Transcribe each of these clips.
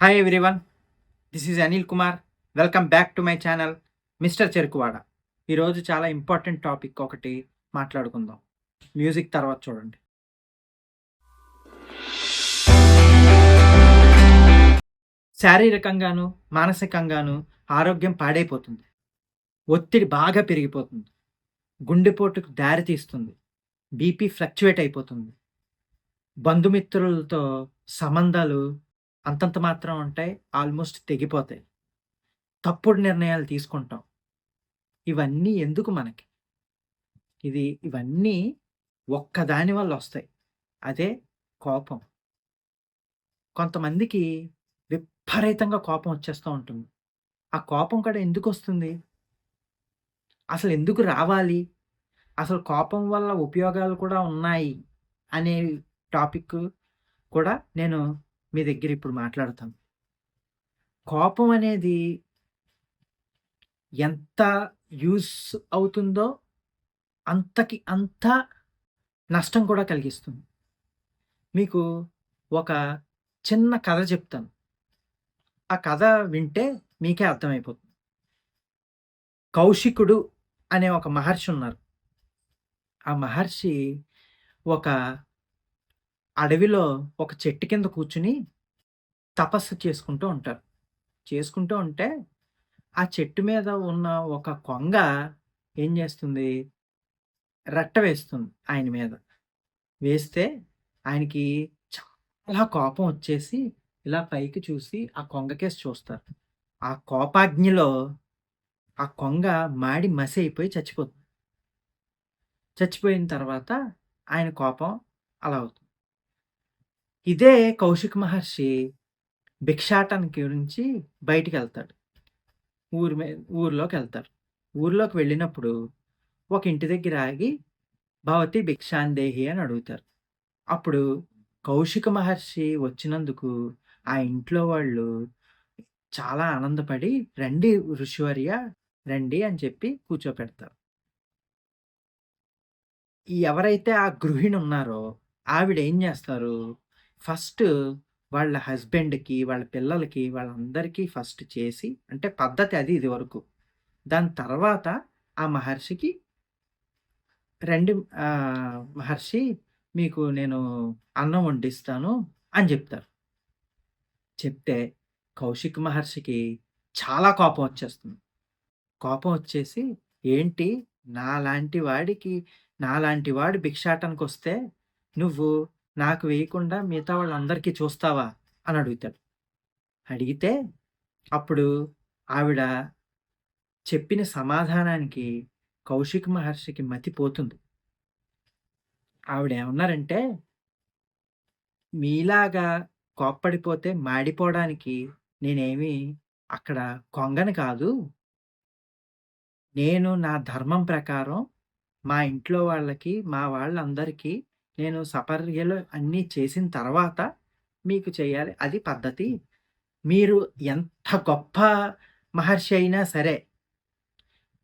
Hi everyone this is Anil Kumar welcome back to my channel mister Cherukuvada ఈరోజు చాలా important topic ఒకటి మాట్లాడుకుందాం. Music తర్వాత చూడండి. శారీరకంగాను మానసికంగాను ఆరోగ్యం పాడైపోతుంది. ఒత్తిడి బాగా పెరిగిపోతుంది. గుండెపోటుకు దారి తీస్తుంది. బీపీ ఫ్లక్చువేట్ అయిపోతుంది. బంధుమిత్రులతో సంబంధాలు అంతంత మాత్రం ఉంటాయి ఆల్మోస్ట్ తెగిపోతాయి. తప్పుడు నిర్ణయాలు తీసుకుంటాం. ఇవన్నీ ఎందుకు మనకి? ఇది ఇవన్నీ ఒక్కదాని వల్ల వస్తాయి. అదే కోపం. కొంతమందికి విపరీతంగా కోపం వచ్చేస్తూ ఉంటుంది. ఆ కోపం కూడా ఎందుకు వస్తుంది అసలు ఎందుకు రావాలి? అసలు కోపం వల్ల ఉపయోగాలు కూడా ఉన్నాయి అనే టాపిక్ కూడా నేను మీ దగ్గర ఇప్పుడు మాట్లాడతాం. కోపం అనేది ఎంత యూస్ అవుతుందో అంతకి అంత నష్టం కూడా కలిగిస్తుంది. మీకు ఒక చిన్న కథ చెప్తాను. ఆ కథ వింటే మీకే అర్థమైపోతుంది. కౌశికుడు అనే ఒక మహర్షి ఉన్నారు. ఆ మహర్షి ఒక అడవిలో ఒక చెట్టు కింద కూర్చుని తపస్సు చేసుకుంటూ ఉంటారు. చేసుకుంటూ ఉంటే ఆ చెట్టు మీద ఉన్న ఒక కొంగ ఏం చేస్తుంది? రెట్ట వేస్తుంది ఆయన మీద. వేస్తే ఆయనకి చాలా కోపం వచ్చేసి ఇలా పైకి చూసి ఆ కొంగకేసి చూస్తారు. ఆ కోపాగ్నిలో ఆ కొంగ మాడి మసి అయిపోయి చచ్చిపోతుంది. చచ్చిపోయిన తర్వాత ఆయన కోపం అలా అవుతుంది. ఇదే కౌశిక్ మహర్షి భిక్షాటనకి గురించి బయటికి వెళ్తాడు ఊరి మీద ఊరిలోకి వెళ్తారు ఊరిలోకి వెళ్ళినప్పుడు ఒక ఇంటి దగ్గర ఆగి భవతి భిక్షాందేహి అని అడుగుతారు. అప్పుడు కౌశిక మహర్షి వచ్చినందుకు ఆ ఇంట్లో వాళ్ళు చాలా ఆనందపడి రండి ఋషివర్య రండి అని చెప్పి కూర్చోపెడతారు. ఎవరైతే ఆ గృహిణి ఉన్నారో ఆవిడ ఏం చేస్తారు? ఫస్ట్ వాళ్ళ హస్బెండ్‌కి, వాళ్ళ పిల్లలకి, వాళ్ళందరికీ ఫస్ట్ చేసి అంటే పద్ధతి అది ఇదివరకు. దాని తర్వాత ఆ మహర్షికి రెండు మహర్షి మీకు నేను అన్నం వండిస్తాను" అని చెప్తారు. చెప్తే కౌశిక్ మహర్షికి చాలా కోపం వచ్చేస్తుంది. కోపం వచ్చేసి "ఏంటి నాలాంటి వాడికి నాలాంటి వాడు భిక్షాటనకొస్తే నువ్వు నాకు వేయకుండా మిగతా వాళ్ళందరికీ చూస్తావా? అని అడుగుతాడు. అడిగితే అప్పుడు ఆవిడ చెప్పిన సమాధానానికి కౌశిక్ మహర్షికి మతిపోతుంది ఆవిడ ఏమన్నారంటే మీలాగా కోప్పడిపోతే మాడిపోవడానికి నేనేమి అక్కడ కొంగని కాదు. నేను నా ధర్మం ప్రకారం మా ఇంట్లో వాళ్ళకి మా వాళ్ళందరికీ నేను సపర్యలు అన్నీ చేసిన తర్వాత మీకు చేయాలి. అది పద్ధతి. మీరు ఎంత గొప్ప మహర్షి అయినా సరే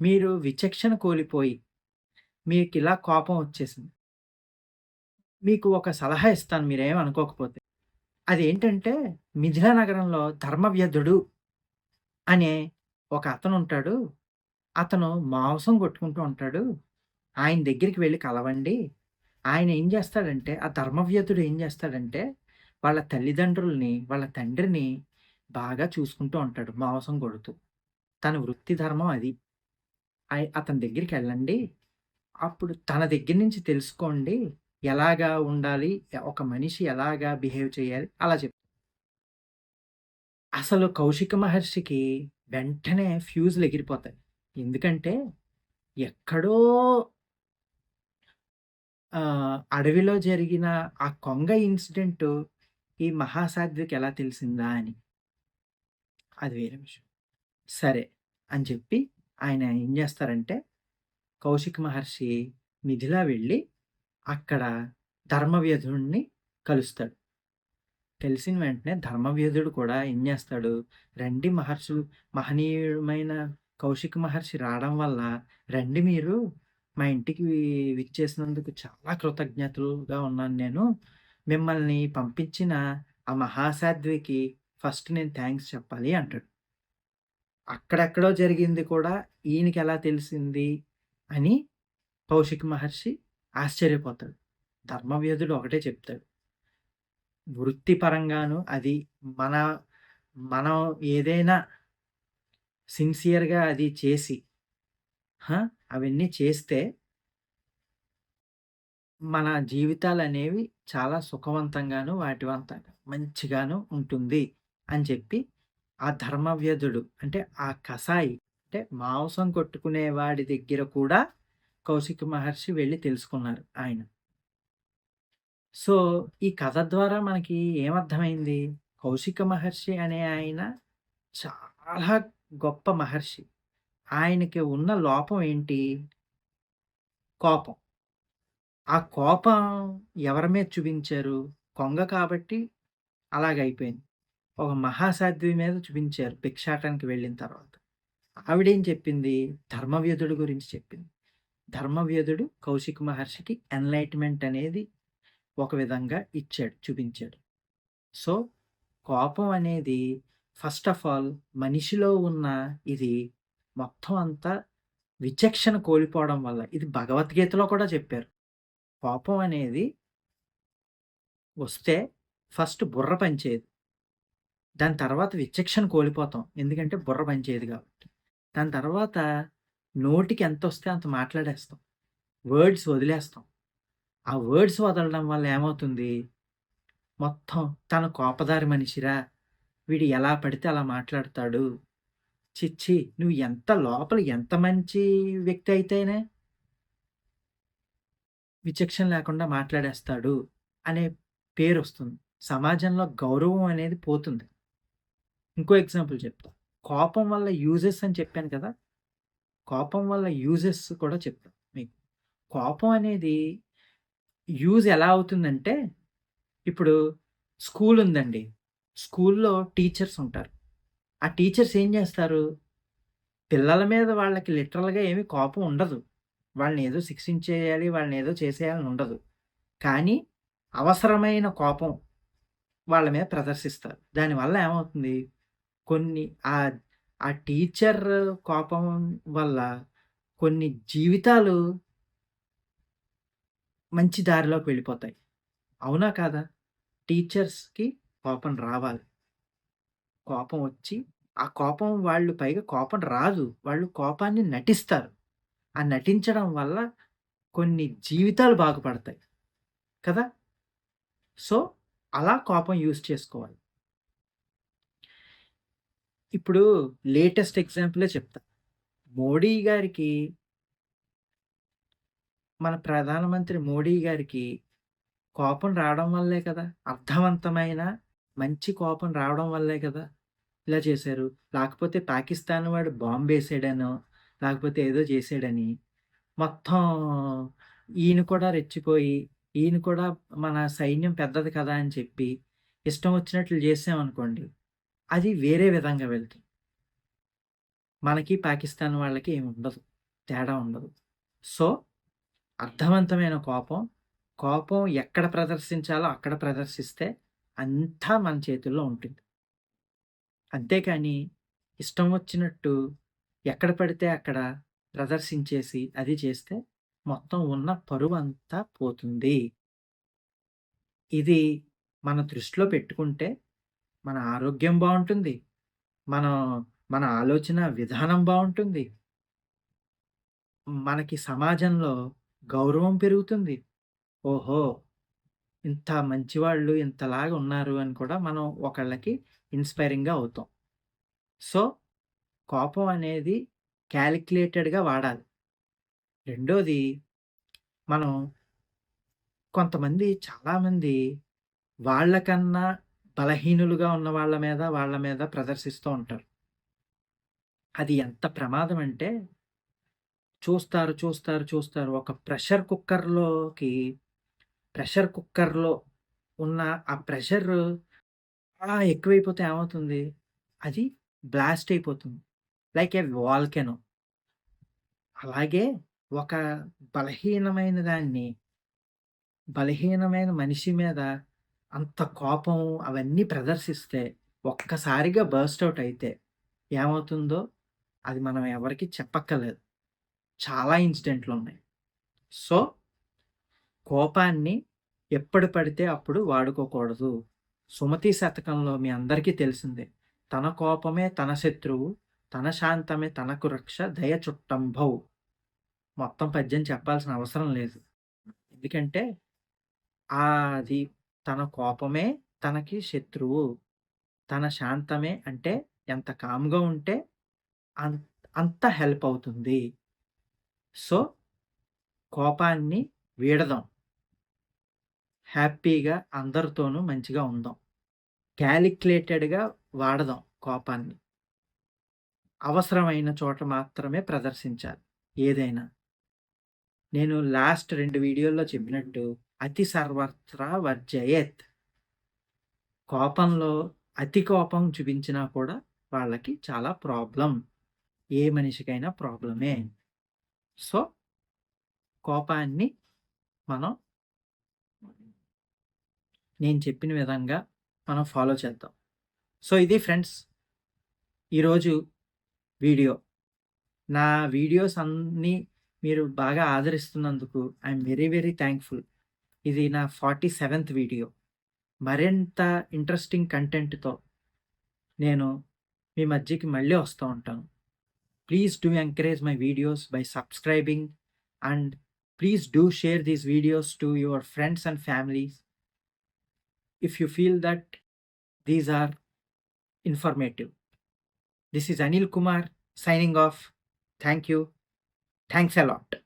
మీరు విచక్షణ కోల్పోయి మీకు ఇలా కోపం వచ్చేసింది. మీకు ఒక సలహా ఇస్తాను మీరేం అనుకోకపోతే. అదేంటంటే మిథిలా నగరంలో ధర్మవ్యధుడు అనే ఒక అతను ఉంటాడు. అతను మాంసం కొట్టుకుంటూ ఉంటాడు. ఆయన దగ్గరికి వెళ్ళి కలవండి. ఆయన ఏం చేస్తాడంటే ఆ ధర్మవ్యతుడు ఏం చేస్తాడంటే వాళ్ళ తల్లిదండ్రుల్ని వాళ్ళ తండ్రిని బాగా చూసుకుంటూ ఉంటాడు మాంసం కొడుతూ. తన వృత్తి ధర్మం అది. అతని దగ్గరికి వెళ్ళండి. అప్పుడు తన దగ్గర నుంచి తెలుసుకోండి ఎలాగా ఉండాలి ఒక మనిషి ఎలాగా బిహేవ్ చేయాలి అలా చెప్ అసలు కౌశిక మహర్షికి వెంటనే ఫ్యూజులు ఎగిరిపోతాయి. ఎందుకంటే ఎక్కడో అడవిలో జరిగిన ఆ కొంగ ఇన్సిడెంట్ ఈ మహాసాధ్వికి ఎలా తెలిసిందా అని. అది వేరే విషయం. సరే అని చెప్పి ఆయన ఏం చేస్తారంటే, కౌశిక్ మహర్షి మిథిలా వెళ్ళి, అక్కడ ధర్మవ్యధుడిని కలుస్తాడు. తెలిసిన వెంటనే ధర్మవ్యధుడు కూడా ఏం చేస్తాడు, రండి మహర్షులు మహనీయుడమైన కౌశిక్ మహర్షి రావడం వల్ల రండి మీరు మా ఇంటికి విచ్చేసినందుకు చాలా కృతజ్ఞతలుగా ఉన్నాను నేను. మిమ్మల్ని పంపించిన ఆ మహాసాధ్వికి ఫస్ట్ నేను థ్యాంక్స్ చెప్పాలి అంటాడు. అక్కడెక్కడో జరిగింది కూడా ఈయనకి ఎలా తెలిసింది అని కౌశిక మహర్షి ఆశ్చర్యపోతాడు. ధర్మవ్యధుడు ఒకటే చెప్తాడు. వృత్తిపరంగాను అది మన మనం ఏదైనా సిన్సియర్‌గా అది చేసి అవన్నీ చేస్తే మన జీవితాలు అనేవి చాలా సుఖవంతంగాను, వాటివంతంగా మంచిగాను ఉంటుంది అని చెప్పి, ఆ ధర్మవ్యధుడు అంటే ఆ కసాయి అంటే మాంసం కొట్టుకునే వాడి దగ్గర కూడా కౌశిక మహర్షి వెళ్ళి తెలుసుకున్నారు ఆయన. సో, ఈ కథ ద్వారా మనకి ఏమర్థమైంది? కౌశిక మహర్షి అనే ఆయన చాలా గొప్ప మహర్షి. ఆయనకి ఉన్న లోపం ఏంటి? కోపం. ఆ కోపం ఎవరి మీద చూపించారు? కొంగ కాబట్టి అలాగైపోయింది ఒక మహాసాధ్వి మీద చూపించారు భిక్షాటానికి వెళ్ళిన తర్వాత. ఆవిడేం చెప్పింది? ధర్మవ్యధుడు గురించి చెప్పింది. ధర్మవ్యధుడు కౌశిక మహర్షికి ఎన్‌లైట్‌మెంట్ అనేది ఒక విధంగా ఇచ్చాడు, చూపించాడు. సో, కోపం అనేది ఫస్ట్ ఆఫ్ ఆల్ మనిషిలో ఉన్న ఇది మొత్తం అంతా విచక్షణ కోల్పోవడం వల్ల ఇది భగవద్గీతలో కూడా చెప్పారు. కోపం అనేది వస్తే ఫస్ట్ బుర్ర పనిచేయదు. దాని తర్వాత విచక్షణ కోల్పోతాం. ఎందుకంటే బుర్ర పనిచేయదు కాబట్టి. దాని తర్వాత నోటికి ఎంత వస్తే అంత మాట్లాడేస్తాం. వర్డ్స్ వదిలేస్తాం. ఆ వర్డ్స్ వదలడం వల్ల ఏమవుతుంది? మొత్తం తన కోపదారి మనిషిరా! వీడు ఎలా పడితే అలా మాట్లాడతాడు. ఛీ! ఛీ! నువ్వు ఎంత లోపల ఎంత మంచి వ్యక్తి అయితేనే విచక్షణ లేకుండా మాట్లాడేస్తాడు అనే పేరు వస్తుంది సమాజంలో గౌరవం అనేది పోతుంది. ఇంకో ఎగ్జాంపుల్ చెప్తా. కోపం వల్ల యూజెస్ అని చెప్పాను కదా! కోపం వల్ల యూజెస్ కూడా చెప్తా మీకు. కోపం అనేది యూజ్ ఎలా అవుతుందంటే, ఇప్పుడు స్కూల్ ఉందండి. స్కూల్‌లో టీచర్స్ ఉంటారు. ఆ టీచర్స్ ఏం చేస్తారు? పిల్లల మీద వాళ్ళకి లిటరల్‌గా ఏమి కోపం ఉండదు. వాళ్ళని ఏదో శిక్షించేయాలి, వాళ్ళని ఏదో చేసేయాలని ఉండదు. కానీ అవసరమైన కోపం వాళ్ళ మీద ప్రదర్శిస్తారు. దానివల్ల ఏమవుతుంది? కొన్ని ఆ ఆ టీచర్ కోపం వల్ల కొన్ని జీవితాలు మంచి దారిలోకి వెళ్ళిపోతాయి. అవునా కాదా? టీచర్స్‌కి కోపం రావాలి. కోపం వచ్చి, ఆ కోపం వాళ్ళు పైగా కోపం రాదు. వాళ్ళు కోపాన్ని నటిస్తారు. ఆ నటించడం వల్ల కొన్ని జీవితాలు బాగుపడతాయి. కదా! సో, అలా కోపం యూజ్ చేసుకోవాలి. ఇప్పుడు లేటెస్ట్ ఎగ్జాంపులే చెప్తా. మోడీ గారికి మన ప్రధానమంత్రి మోడీ గారికి కోపం రావడం వల్లే కదా! అర్థవంతమైన మంచి కోపం రావడం వల్లే కదా! ఇలా చేశారు. లేకపోతే పాకిస్తాన్ వాడు బాంబేసాడనో, లేకపోతే ఏదో చేసాడని మొత్తం ఈయన కూడా రెచ్చిపోయి, ఈయన కూడా మన సైన్యం పెద్దది కదా అని చెప్పి ఇష్టం వచ్చినట్లు చేసామనుకోండి, అది వేరే విధంగా వెళ్తుంది. మనకి పాకిస్తాన్ వాళ్ళకి ఏమి ఉండదు. తేడా ఉండదు. సో, అర్థవంతమైన కోపం, కోపం ఎక్కడ ప్రదర్శించాలో అక్కడ ప్రదర్శిస్తే అంతా మన చేతుల్లో ఉంటుంది. అంతేకాని ఇష్టం వచ్చినట్టు ఎక్కడ పడితే అక్కడ ప్రదర్శించేసి అది చేస్తే మొత్తం ఉన్న పరువంతా పోతుంది. ఇది మన దృష్టిలో పెట్టుకుంటే మన ఆరోగ్యం బాగుంటుంది మనం మన ఆలోచన విధానం బాగుంటుంది మనకి సమాజంలో గౌరవం పెరుగుతుంది. ఓహో! ఇంత మంచివాళ్ళు ఇంతలాగా ఉన్నారు అని కూడా మనం ఒకళ్ళకి ఇన్‌స్పైరింగ్‌గా అవుతాం. సో, కోపం అనేది క్యాలిక్యులేటెడ్గా వాడాలి. రెండోది మనం కొంతమంది చాలామంది వాళ్ళకన్నా బలహీనులుగా ఉన్న వాళ్ళ మీద, వాళ్ళ మీద ప్రదర్శిస్తూ ఉంటారు. అది ఎంత ప్రమాదం అంటే చూస్తారు, చూస్తారు, చూస్తారు. ఒక ప్రెషర్ కుక్కర్‌లోకి ప్రెషర్ కుక్కర్‌లో ఉన్న ఆ ప్రెషర్ అలా ఎక్కువైపోతే ఏమవుతుంది? అది బ్లాస్ట్ అయిపోతుంది. Like a volcano. అలాగే ఒక బలహీనమైన దాన్ని, బలహీనమైన మనిషి మీద అంత కోపం అవన్నీ ప్రదర్శిస్తే ఒక్కసారిగా బర్స్ట్ అవుట్ అయితే ఏమవుతుందో అది మనం ఎవరికీ చెప్పక్కర్లేదు. చాలా ఇన్సిడెంట్లు ఉన్నాయి. సో, కోపాన్ని ఎప్పుడు పడితే అప్పుడు వాడుకోకూడదు. సుమతి శతకంలో మీ అందరికీ తెలిసిందే. తన కోపమే తన శత్రువు, తన శాంతమే తనకు రక్ష దయ చుట్టంభౌ. మొత్తం పద్యం చెప్పాల్సిన అవసరం లేదు. ఎందుకంటే అది తన కోపమే తనకి శత్రువు. తన శాంతమే అంటే ఎంత కామ్‌గా ఉంటే అంత హెల్ప్ అవుతుంది. సో, కోపాన్ని వీడదాం. హ్యాపీగా అందరితోనూ మంచిగా ఉందాం. క్యాలిక్యులేటెడ్గా వాడదాం కోపాన్ని. అవసరమైన చోట మాత్రమే ప్రదర్శించాలి ఏదైనా. నేను లాస్ట్ రెండు వీడియోల్లో చెప్పినట్టు అతి సర్వత్రా వర్జయేత్. కోపంలో అతి కోపం చూపించినా కూడా వాళ్ళకి చాలా ప్రాబ్లం ఏ మనిషికైనా ప్రాబ్లమే. సో, కోపాన్ని మనం నేను చెప్పిన విధంగా మనం ఫాలో చేద్దాం. సో, ఇది ఫ్రెండ్స్ ఈరోజు వీడియో. నా వీడియోస్ అన్నీ మీరు బాగా ఆదరిస్తున్నందుకు ఐఎమ్ వెరీ వెరీ థ్యాంక్ఫుల్ ఇది నా 47థ్ వీడియో. మరింత ఇంట్రెస్టింగ్ కంటెంట్‌తో నేను మీ మధ్యకి మళ్ళీ వస్తూ ఉంటాను. Please do encourage my videos by subscribing and please do share these videos to your friends and families. If you feel that these are informative. This is Anil Kumar signing off. Thank you. Thanks a lot.